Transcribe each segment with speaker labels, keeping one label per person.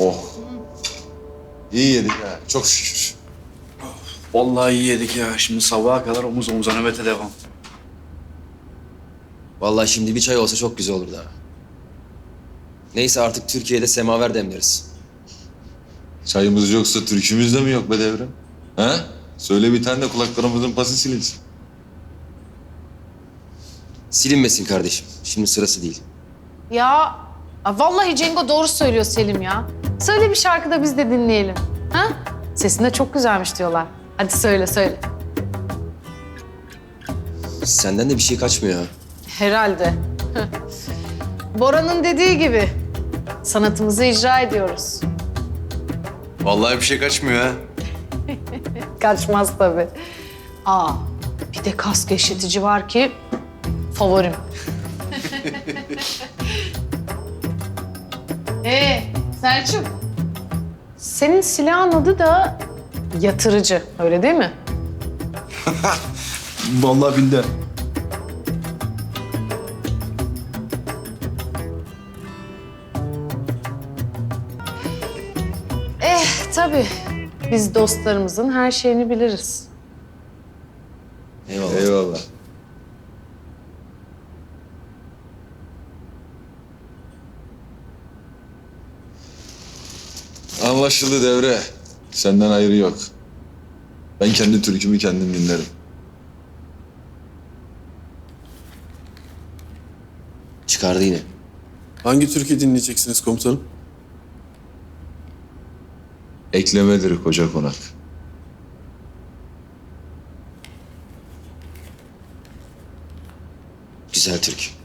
Speaker 1: Oh. İyi yedik ha. Çok şükür.
Speaker 2: Vallahi iyi yedik ya. Şimdi sabaha kadar omuz omuza nöbete devam.
Speaker 3: Vallahi şimdi bir çay olsa çok güzel olurdu ha. Neyse artık Türkiye'de semaver demleriz.
Speaker 1: Çayımız yoksa türkümüz de mi yok be devrem? Ha? Söyle bir tane de kulaklarımızın pası silinsin.
Speaker 3: Silinmesin kardeşim. Şimdi sırası değil.
Speaker 4: Ya a, vallahi Cengo doğru söylüyor Selim ya. Söyle bir şarkı da biz de dinleyelim. Ha? Sesin de çok güzelmiş diyorlar. Hadi söyle söyle.
Speaker 3: Senden de bir şey kaçmıyor ha.
Speaker 4: Herhalde. Bora'nın dediği gibi sanatımızı icra ediyoruz.
Speaker 2: Vallahi bir şey kaçmıyor ha.
Speaker 4: Kaçmaz tabii. Aa, bir de kas gevşetici var ki favorim. ee, Selçuk. Senin silahın adı da yatırıcı, öyle değil mi?
Speaker 2: Vallahi bildi.
Speaker 4: Eh, tabii. Biz dostlarımızın her şeyini biliriz.
Speaker 1: Anlaşıldı devre. Senden ayrı yok. Ben kendi türkümü kendim dinlerim.
Speaker 3: Çıkardı yine.
Speaker 5: Hangi türkü dinleyeceksiniz komutanım?
Speaker 1: Eklemedir koca konak.
Speaker 3: Güzel Türk.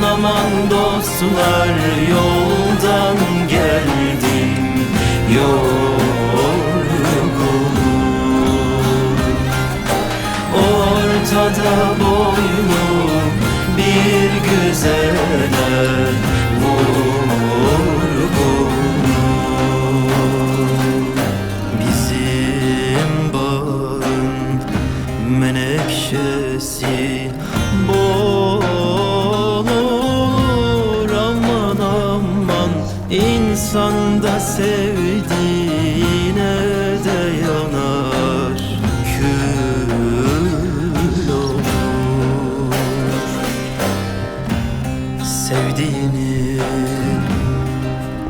Speaker 6: Aman aman dostlar yoldan geldim. Yorgunum Ortada boynu bir güzele Sevdiğini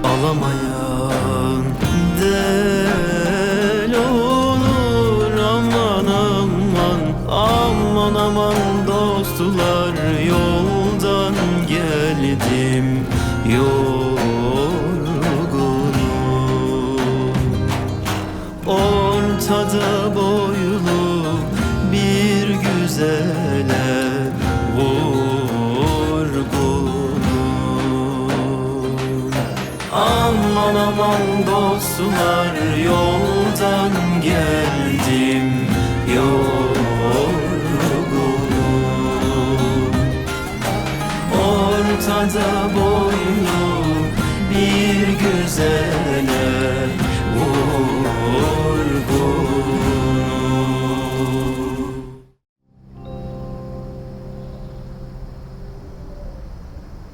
Speaker 6: alamayan del olur. Aman aman aman aman dostlar yoldan geldim yorgunum. Ortada boylu bir güzele dostlar yoldan geldim. Yorgunum. Ortada boylu bir güzele vurgunum.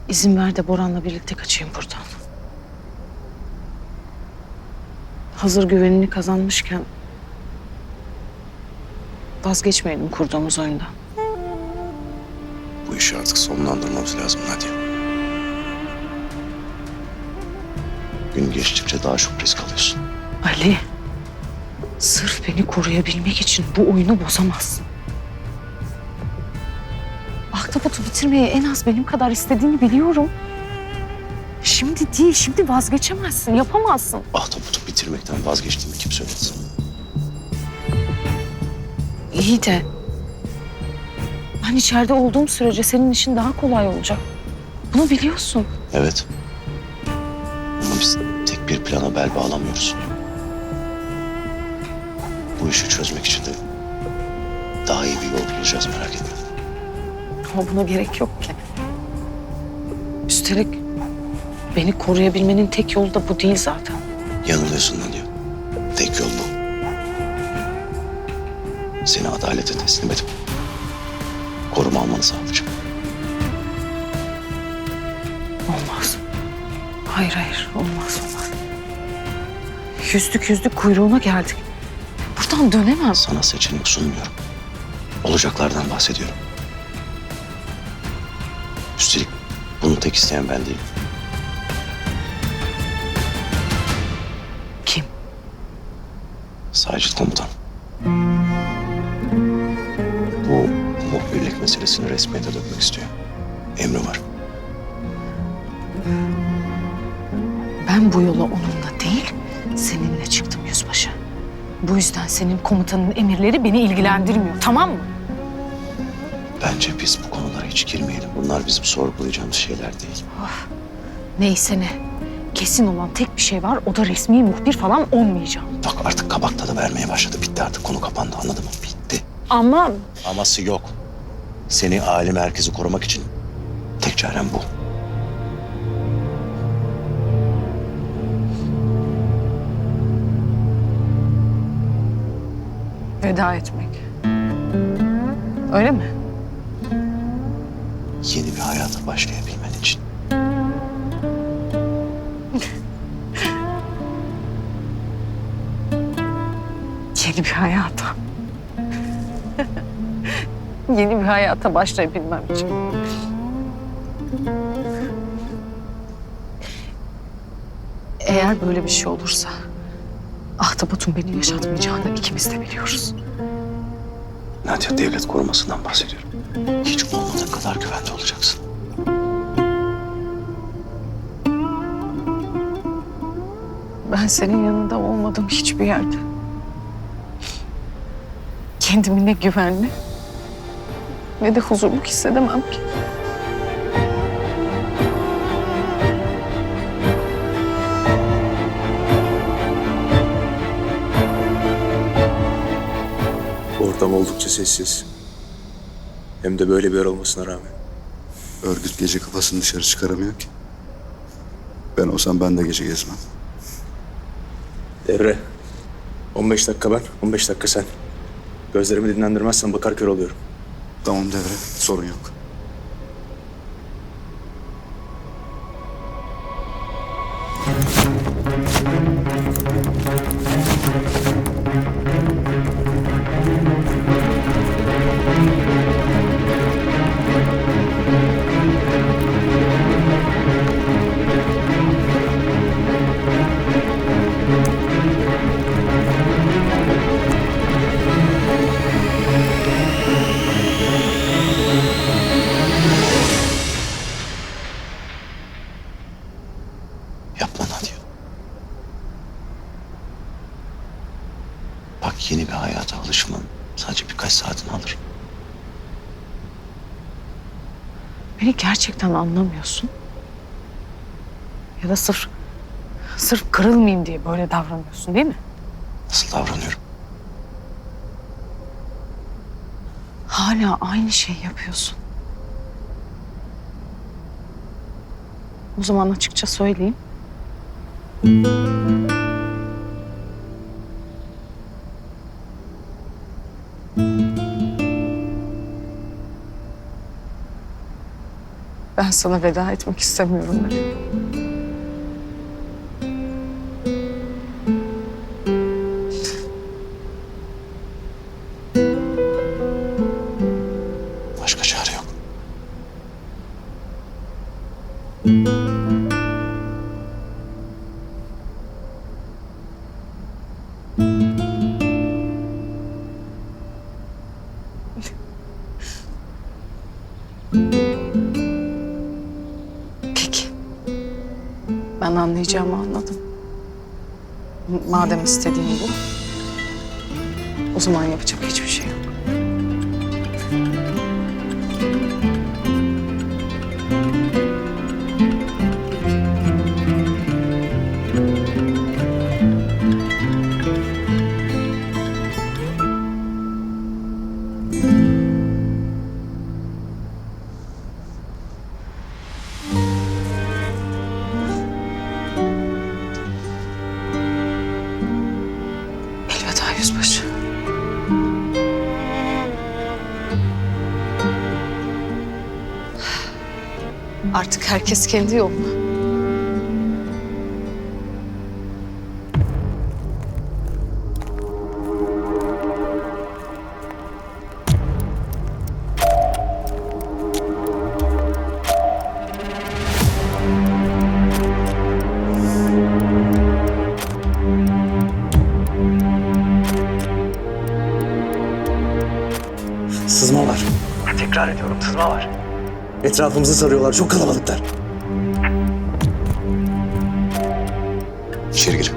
Speaker 4: İzin ver de Boran'la birlikte kaçayım buradan. Hazır güvenini kazanmışken vazgeçmeyelim kurduğumuz oyundan.
Speaker 5: Bu işi artık sonlandırmamız lazım Nadia.
Speaker 7: Gün geçtikçe daha çok risk alıyorsun.
Speaker 4: Ali, sırf beni koruyabilmek için bu oyunu bozamazsın. Ahtapotu bitirmeyi en az benim kadar istediğini biliyorum. Şimdi değil, şimdi vazgeçemezsin, yapamazsın.
Speaker 7: Ahtapotu bitirmekten vazgeçtiğimi kim söyledi?
Speaker 4: İyi de ben içeride olduğum sürece senin işin daha kolay olacak. Bunu biliyorsun.
Speaker 7: Evet. Ama biz tek bir plana bel bağlamıyoruz. Bu işi çözmek için de daha iyi bir yol bulacağız merak etme.
Speaker 4: Ama buna gerek yok ki. Üstelik beni koruyabilmenin tek yolu da bu değil zaten.
Speaker 7: Yanılıyorsun ne diyor? Tek yol bu. Seni adalete teslim edip koruma almanı sağlayacağım.
Speaker 4: Olmaz. Hayır hayır olmaz olmaz. Yüzdük yüzdük kuyruğuna geldik. Buradan dönemem.
Speaker 7: Sana seçenek sunmuyorum. Olacaklardan bahsediyorum. Üstelik bunu tek isteyen ben değilim. Sacit komutan. Bu muhbirlik meselesini resmiyete dökmek istiyor. Emri var.
Speaker 4: Ben bu yola onunla değil seninle çıktım yüzbaşı. Bu yüzden senin komutanın emirleri beni ilgilendirmiyor tamam mı?
Speaker 7: Bence biz bu konulara hiç girmeyelim. Bunlar bizim sorgulayacağımız şeyler değil.
Speaker 4: Neyse ne. Kesin olan tek bir şey var o da resmi muhbir falan olmayacağım.
Speaker 7: Bak artık kabak tadı vermeye başladı. Bitti artık konu kapandı anladın mı? Bitti.
Speaker 4: Ama
Speaker 7: Aması yok. Seni aile merkezi korumak için tek çarem bu.
Speaker 4: veda etmek. Öyle mi?
Speaker 7: Yeni bir hayata başlayabilmen
Speaker 4: Yeni bir hayata. Yeni bir hayata başlayabilmem için. Eğer böyle bir şey olursa Ahtapot'un beni yaşatmayacağını ikimiz de biliyoruz.
Speaker 7: Nadia devlet korumasından bahsediyorum. Hiç olmadığın kadar güvende olacaksın.
Speaker 4: Ben senin yanında olmadım hiçbir yerde. Kendimi ne güvenli ne de huzurlu hissedemem ki.
Speaker 5: Ortam oldukça sessiz. Hem de böyle bir yer olmasına rağmen.
Speaker 8: Örgüt gece kafasını dışarı çıkaramıyor ki. Ben olsam ben de gece gezmem.
Speaker 5: Devre. 15 dakika ben, 15 dakika sen. Gözlerimi dinlendirmezsen bakar kör oluyorum.
Speaker 8: Tamam devre, sorun yok.
Speaker 4: Beni gerçekten anlamıyorsun. Ya da sırf sırf kırılmayayım diye böyle davranıyorsun değil mi?
Speaker 7: Nasıl davranıyorum?
Speaker 4: Hala aynı şeyi yapıyorsun. O zaman açıkça söyleyeyim. Ben sana veda etmek istemiyorum Ali.
Speaker 7: Başka çare yok.
Speaker 4: Ben anlayacağımı anladım. Madem istediğin bu. O zaman yapacak hiçbir şey yok. Yüzbaşı. Artık herkes kendi yoluna.
Speaker 5: Etrafımızı sarıyorlar. Çok kalabalıklar.
Speaker 8: İçeri gir.